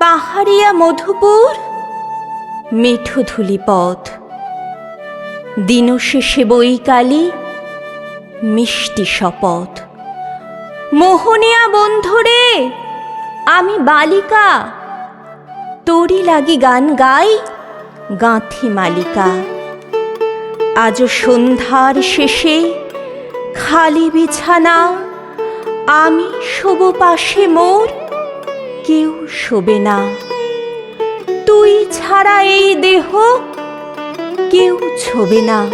পাহাড়িয়া মধুপুর, মিঠু ধুলি পথ। দিনশেষে বৈকালী, মিষ্টি শপথ। মোহনিয়া বন্ধুরে, আমি বালিকা। তোরি লাগি গান গাই, গাঁথি মালিকা। আজ সন্ধ্যার শেষে খালি বিছানা, আমি শোব পাশে মোর কেউ শোবে না। তুই ছাড়া এই দেহ কেউ ছবে না।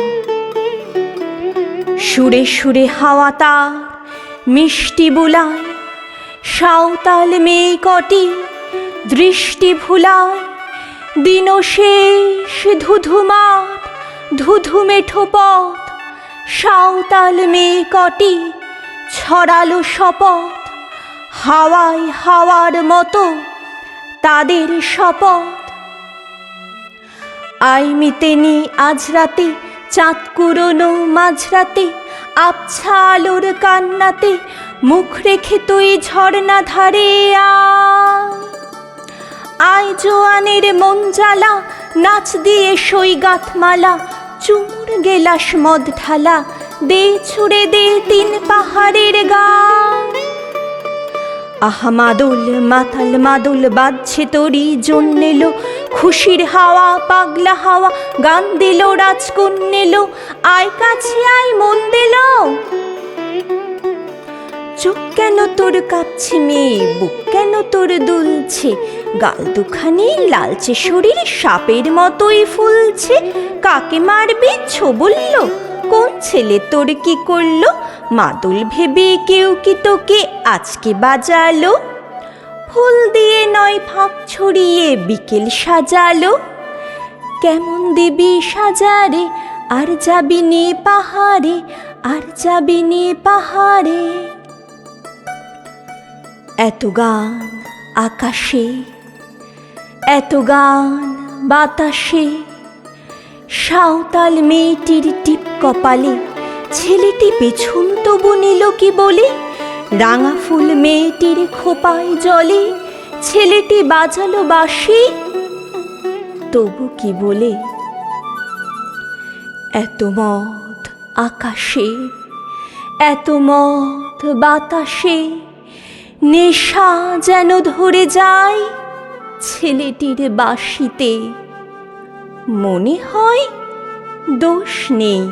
সুরে সুরে হাওয়া তার, মিষ্টি বুলায়। সাঁওতাল মেয়ে কটি দৃষ্টি ভুলায়। দিন শেষ ধুধুমার, ধুধু মেঠো পথ। সাঁওতাল মেয়ে কটি ছড়ালো শপথ। হাওয়ায় হাওয়ার মতো তাদের শপথ। আই মিতেনি, আজ রাতে চাঁদ কুরোনো মাঝরাতে, আবছা আলোর কান্নাতে মুখ রেখে তুই ঝর্ণা ধারে আয় জোয়ানের মন জ্বালা নাচ দিয়ে সই গাঁথমালা, চুমুর গেলাস মদ ঢালা, দে ছুড়ে দে তিন পাহাড়ের গা। আহা মাদুল মাতাল মাদুল বাজছে তোরি জন্মেলো খুশির হাওয়া, পাগলা হাওয়া, গান দিল রাজকন্যেলো আয় কাছে, আয়, মন দিল। চোখ কেন তোর কাঁপছে মেয়ে? বুক কেন তোর দুলছে? গাল দুখানি লালচে শরীর, সাপের মতোই ফুলছে। কাকে মারবি? ছো বলল কোন ছেলে তোর কি করল? মাদুল ভেবে কেউ কি তোকে আজকে বাজালো? ফুল দিয়ে নয় ফাঁক ছড়িয়ে বিকেল সাজালো। কেমন দিবি সাজারে, আর যাবি নে পাহাড়ে, আর যাবি নে পাহাড়ে। এত গান আকাশে, এত গান বাতাসে, সাঁওতাল মেয়েটির টিপ কপালে ছেলেটি পেছন তবু নিল কি বলে? রাঙা ফুল মেয়েটির খোপায় জলে, ছেলেটি বাজালো বাসি তবু কি বলে? এত মদ আকাশে, এত মদ বাতাসে, নেশা যেন ধরে যায় ছেলেটির বাঁশিতে। মনে হয় দোষ নেই।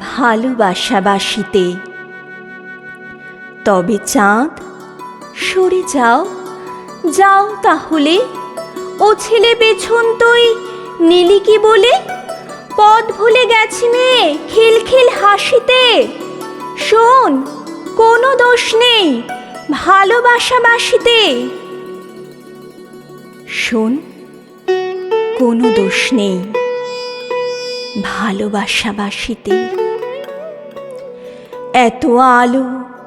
ভালোবাসাবাসিতে। তবে চাঁদ, সরে যাও যাও তাহলে। ও ছেলে পেছন তুই, নীলি কি বলে? পথ ভুলে গেছি মেয়ে খিলখিল হাসিতে। শোন, কোনো দোষ নেই, ভালোবাসাবাসিতে। শোন, কোনো দোষ নেই, ভালোবাসাবাসিতে। এত আলো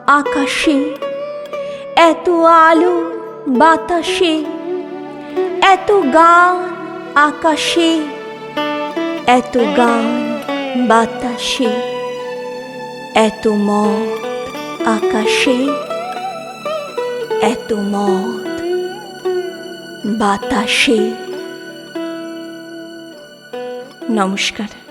আকাশে, এত আলো বাতাসে, এত গান আকাশে, এত গান বাতাসে, এত মত আকাশে, এত মত বাতাসে। নমস্কার।